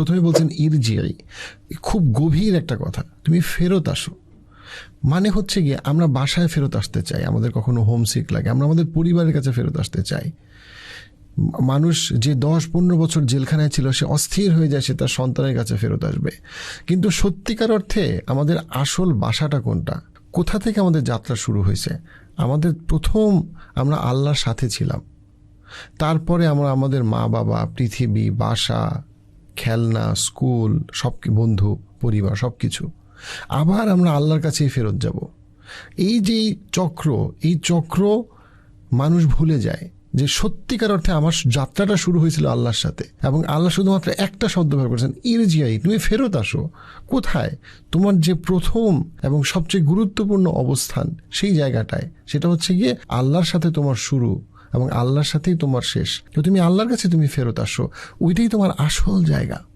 প্রথমে বলছেন ইরজিয়াই খুব গভীর একটা কথা। তুমি ফেরত আসো। মানে হচ্ছে গিয়ে, আমরা বাসায় ফেরত আসতে চাই। আমাদের কখনো হোমসিক লাগে। আমরা আমাদের পরিবারের কাছে ফেরত আসতে চাই। মানুষ যে দশ পনেরো বছর জেলখানায় ছিল, সে অস্থির হয়ে যায়, সে তার সন্তানের কাছে ফেরত আসবে। কিন্তু সত্যিকার অর্থে আমাদের আসল বাসাটা কোনটা? কোথা থেকে আমাদের যাত্রা শুরু হয়েছে? আমাদের প্রথম আমরা আল্লাহর সাথে ছিলাম। তারপরে আমরা আমাদের মা বাবা পৃথিবী, বাসা খেলনা, স্কুল, সব বন্ধু, পরিবার, সব কিছু। আবার আমরা আল্লাহর কাছেই ফেরত যাব। এই যে চক্র, এই চক্র মানুষ ভুলে যায় যে সত্যিকার অর্থে আমার যাত্রাটা শুরু হয়েছিল আল্লাহর সাথে এবং আল্লাহ শুধুমাত্র একটা শব্দ ব্যবহার করেছেন, ইরজিয়াই, তুমি ফেরত আসো। কোথায়? তোমার যে প্রথম এবং সবচেয়ে গুরুত্বপূর্ণ অবস্থান সেই জায়গাটায়, সেটা হচ্ছে গিয়ে আল্লাহর সাথে তোমার শুরু। এবং আল্লাহর সাথেই তোমার শেষ। তো তুমি আল্লাহর কাছে তুমি ফেরত আসো। ওইটাই তোমার আসল জায়গা।